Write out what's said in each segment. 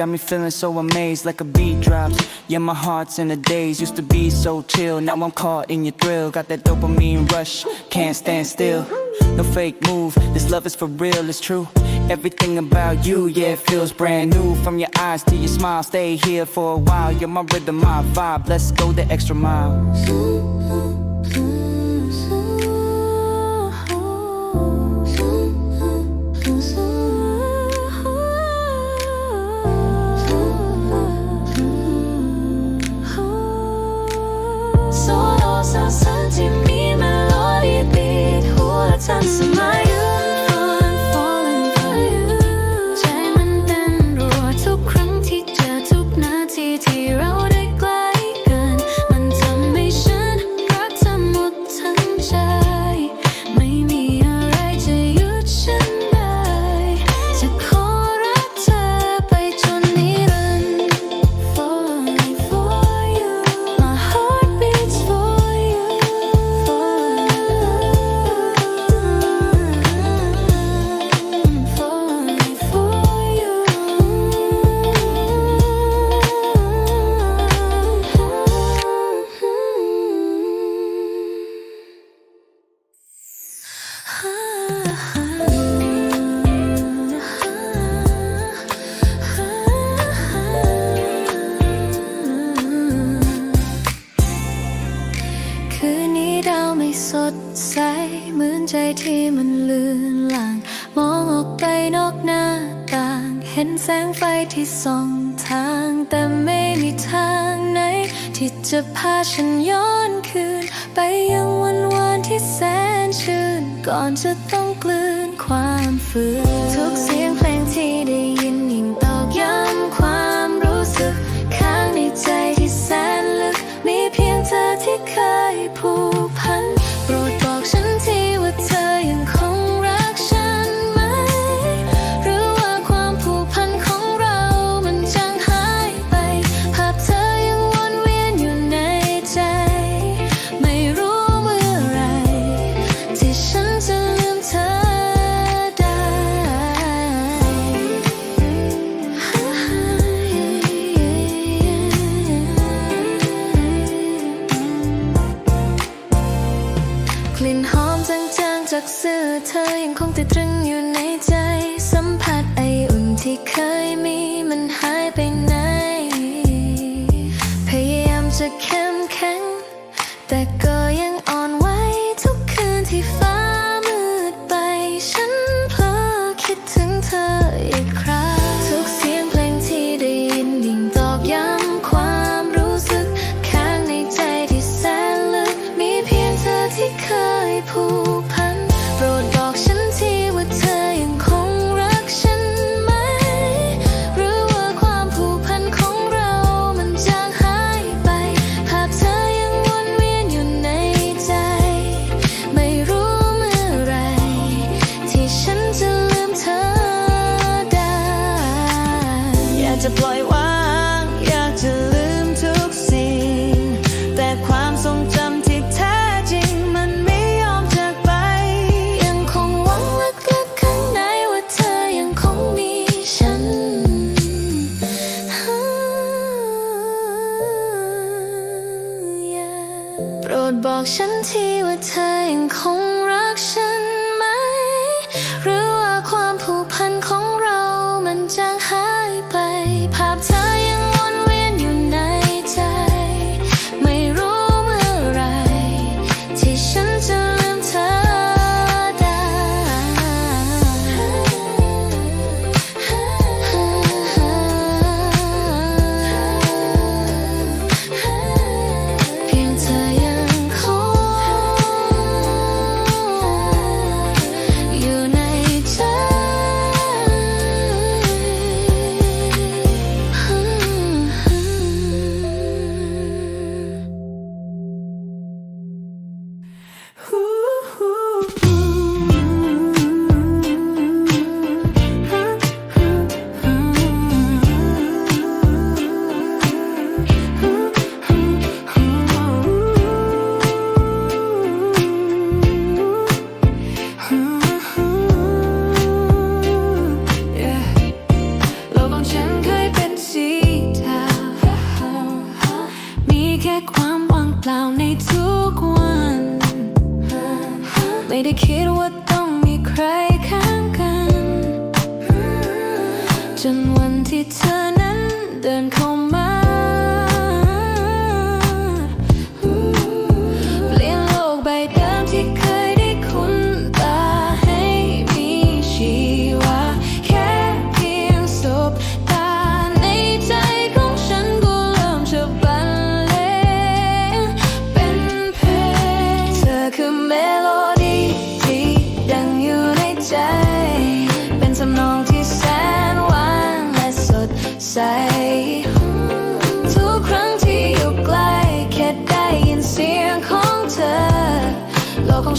got me feeling so amazed like a beat drops. Yeah, my heart's in a daze Used to be so chill, now I'm caught in your thrill Got that dopamine rush, can't stand still. No fake move, this love is for real, it's true. Everything about you, yeah, feels brand new. From your eyes to your smile, stay here for a while. You're my rhythm, my vibe, let's go the extra mile. ่อนจะต้องกลืนความฝืน โปรดบอกฉันทีว่าเธอยังคงรักฉัน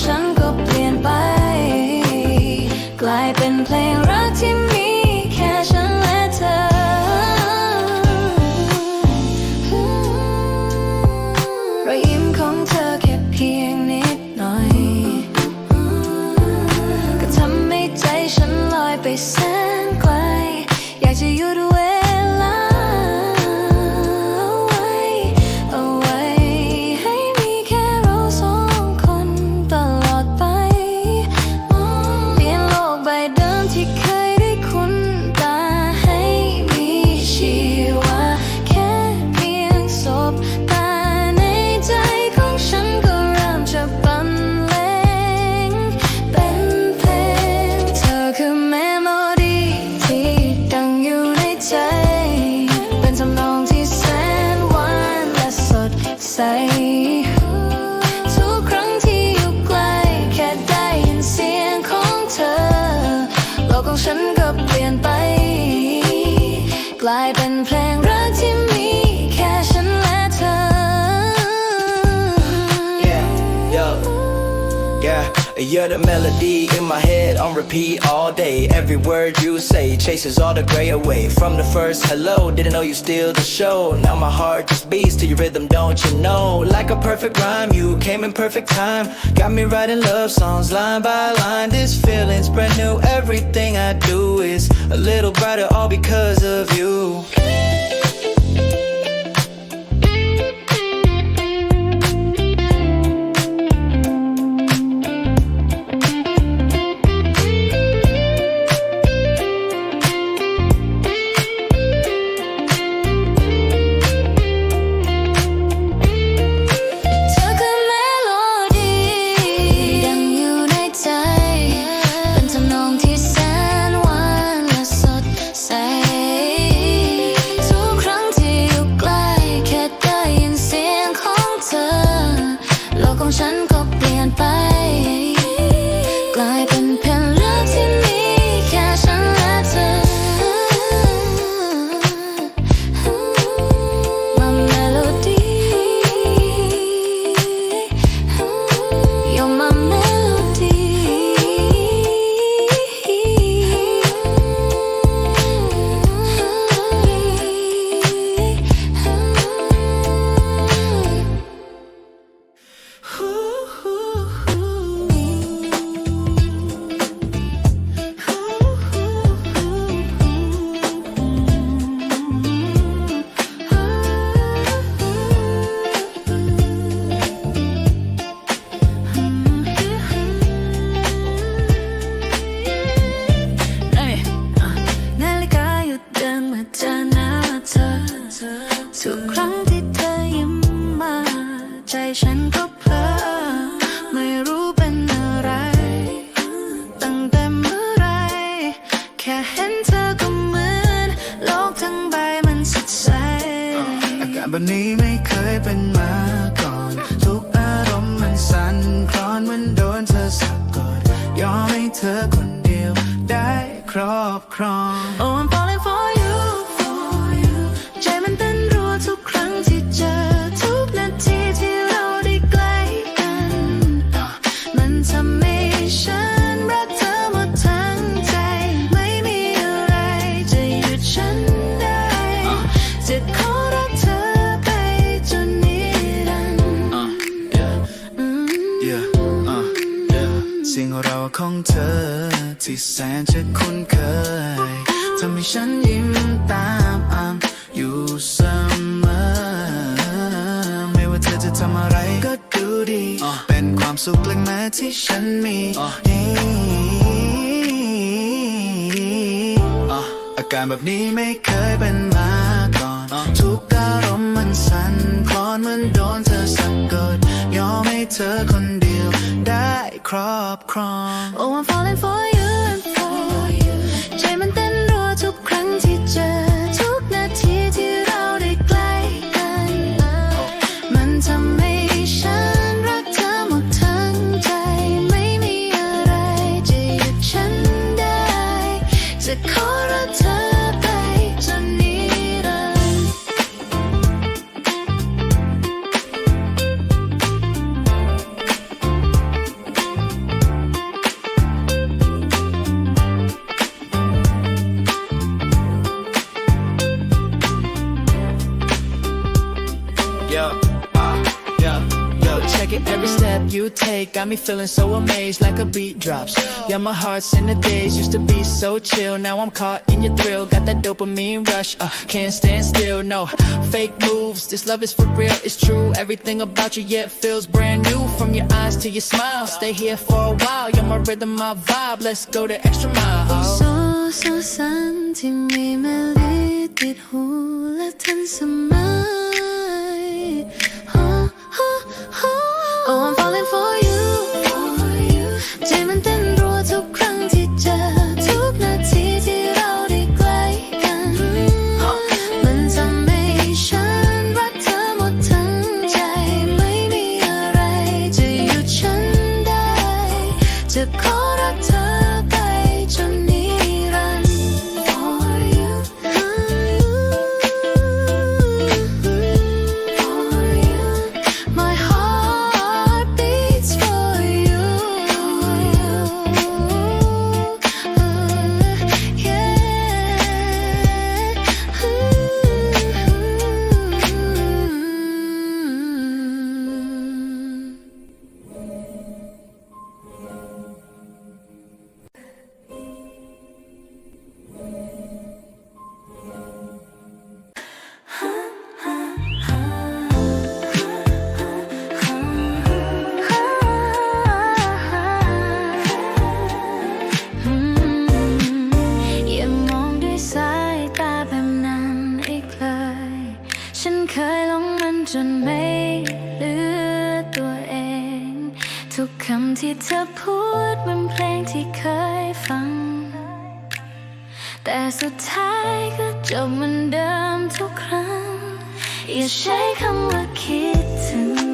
伤。You're the melody in my head on repeat all day. Every word you say chases all the gray away. From the first hello, didn't know you steal the show. Now my heart just beats to your rhythm, don't you know? Like a perfect rhyme, you came in perfect time. Got me writing love songs line by line. This feeling's brand new. Everything I do is a little brighter, all because of you. แบบนี้ไม่เคยเป็นมาก่อน ทุกอารมณ์มันสั่นคลอนเหมันโดนเธอสะกดยอมให้เธอคนเดียวได้ครอบครอง ของเธอ ที่แสนจะคุ้นเคยทำให้ฉันยิ้มตามอ้างอยู่เสมอ ไม่ว่าเธอจะทำอะไรก็ดูดี เป็นความสุขเล็กน้อยที่ฉันมีอาการแบบนี้ไม่เคยเป็นมาก่อน ทุกอารมณ์มันสั่นคลอนเหมันโดนเธอสะกดยอมให้เธอคนเดียวได้ ครอบครอง Oh I'm falling for you check it, every step you take. Got me feeling so amazed like a beat drops. Yeah, my heart's in the daze Used to be so chill, now I'm caught in your thrill. Got that dopamine rush, uh, can't stand still, no. Fake moves, this love is for real, it's true. Everything about you, yeah, feels brand new. From your eyes to your smile, stay here for a while. You're my rhythm, my vibe, let's go the extra mile. So, Oh ที่เธอพูดเป็นเพลงที่เคยฟัง แต่สุดท้ายก็จบเหมือนเดิมทุกครั้ง อย่าใช้คำว่าคิดถึง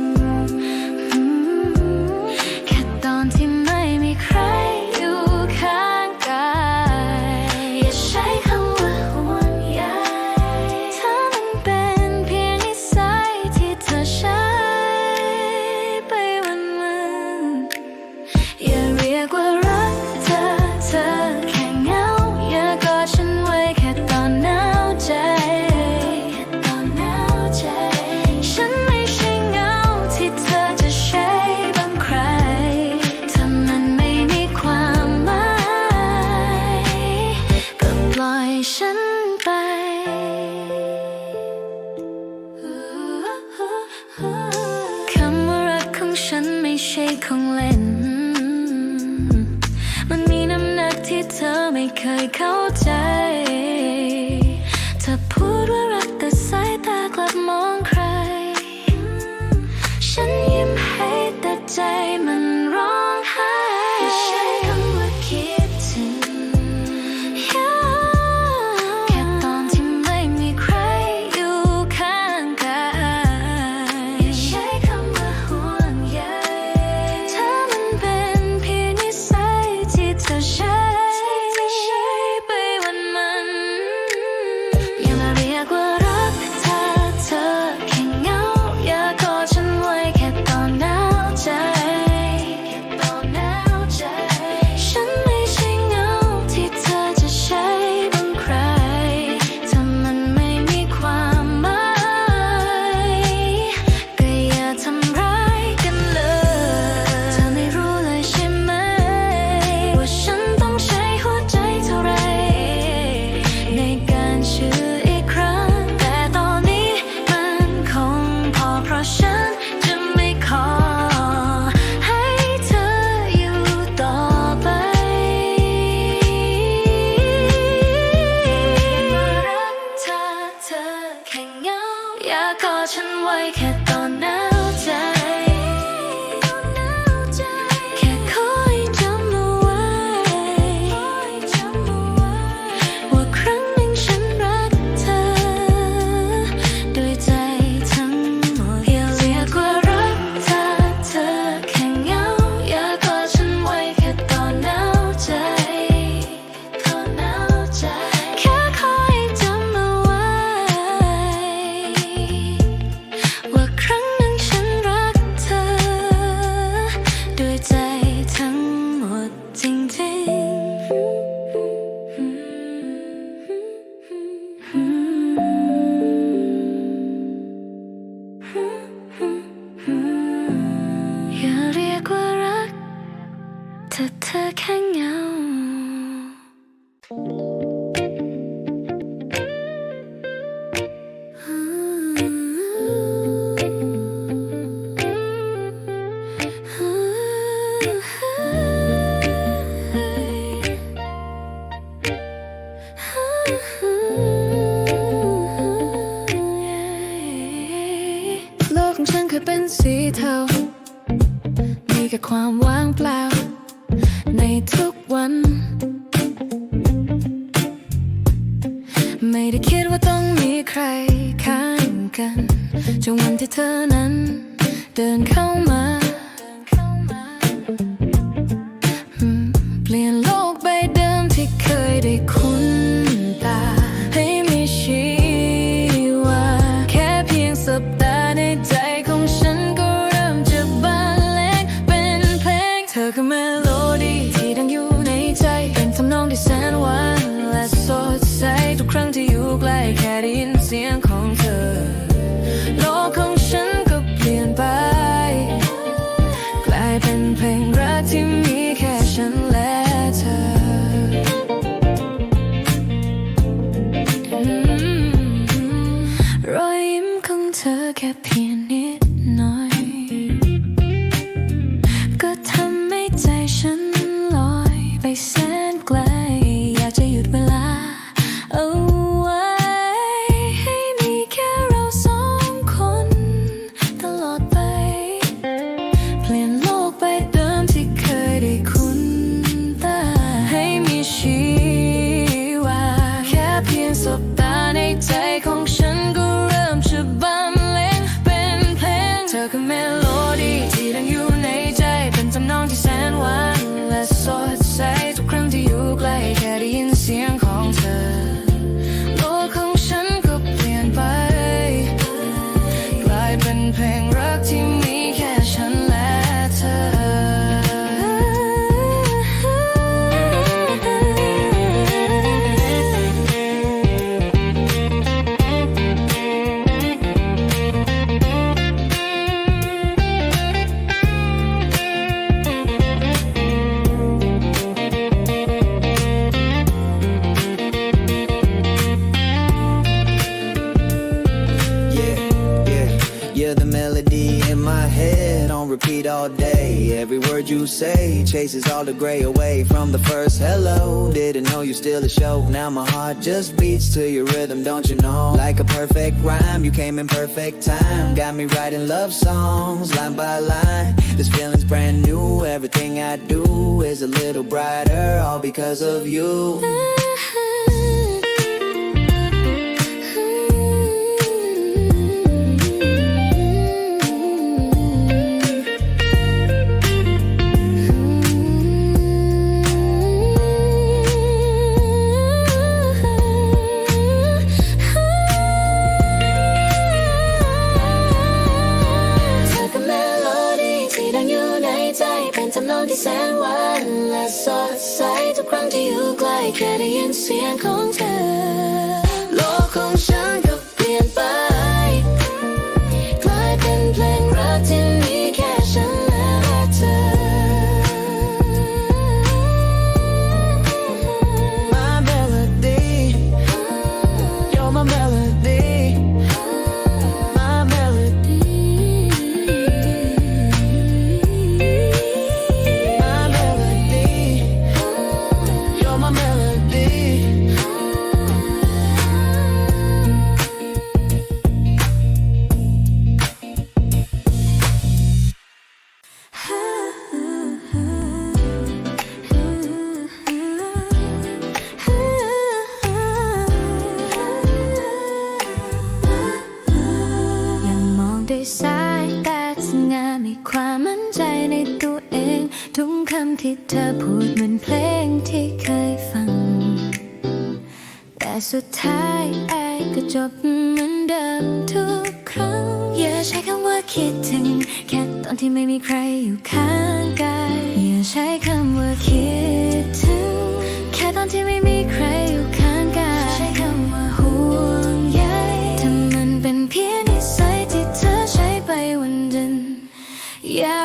ใช่ของเล่น มันมีน้ำหนักที่เธอไม่เคยเข้าใจ ความว่า the gray away from the first hello. Didn't know you still a show. Now my heart just beats to your rhythm, don't you know? Like a perfect rhyme, you came in perfect time. Got me writing love songs line by line. This feeling's brand new. Everything I do is a little brighter, all because of you.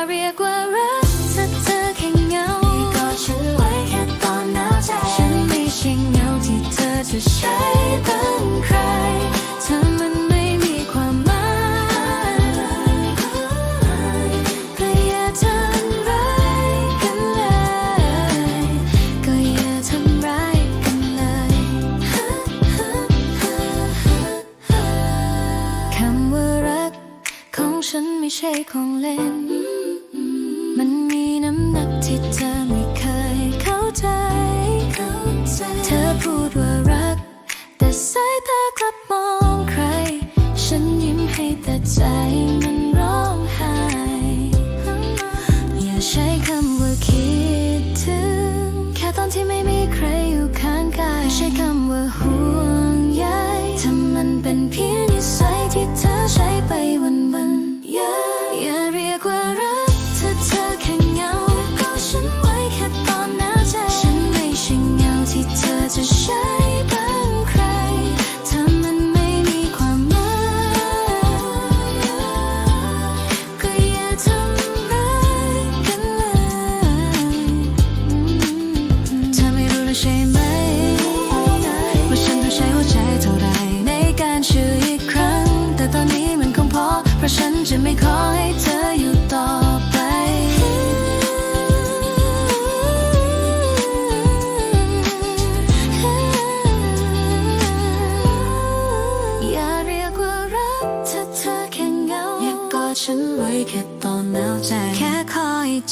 เรียกว่ารักถ้าเธอแค่เงาที่กอดฉันไว้แค่ตอนหนาวใจฉันไม่ใช่เงาที่เธอจะใช้ตั้งใครเธอมันไม่มีความหมายก็อย่าทำร้ายกันเลย ก็อย่าทำร้ายกันเลยคำว่ารักของฉันไม่ใช่ของเล่น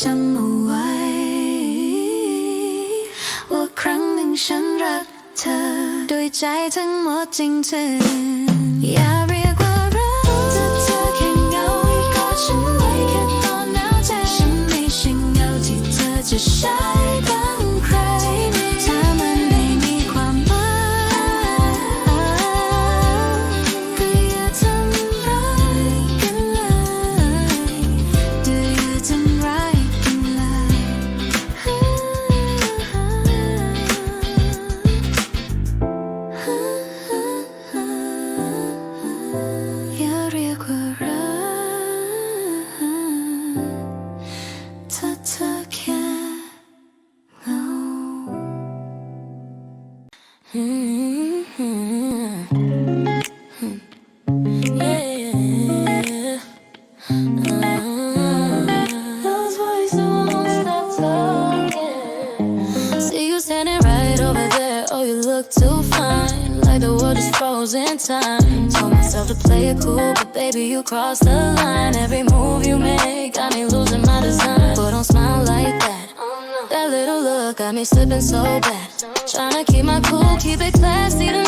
จำเอาไว้ ว่าครั้งหนึ่งฉันรักเธอ โดยใจทั้งหมดจริงเธออย่า me slipping so bad. Trying to keep my cool, keep it classy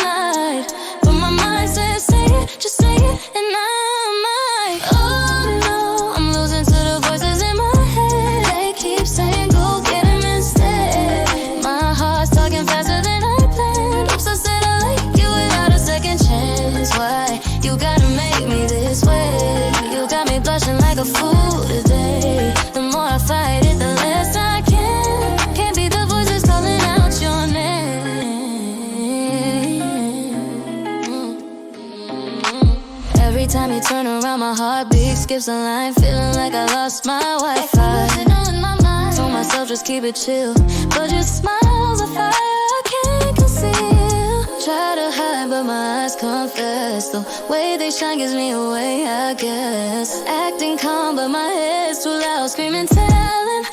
turn around, my heart beat skips a line, feeling like I lost my Wi-Fi. My Told myself just keep it chill, but your smile's a fire I can't conceal. Try to hide, but my eyes confess the way they shine gives me away, I guess. Acting calm, but my head's too loud, screaming, telling.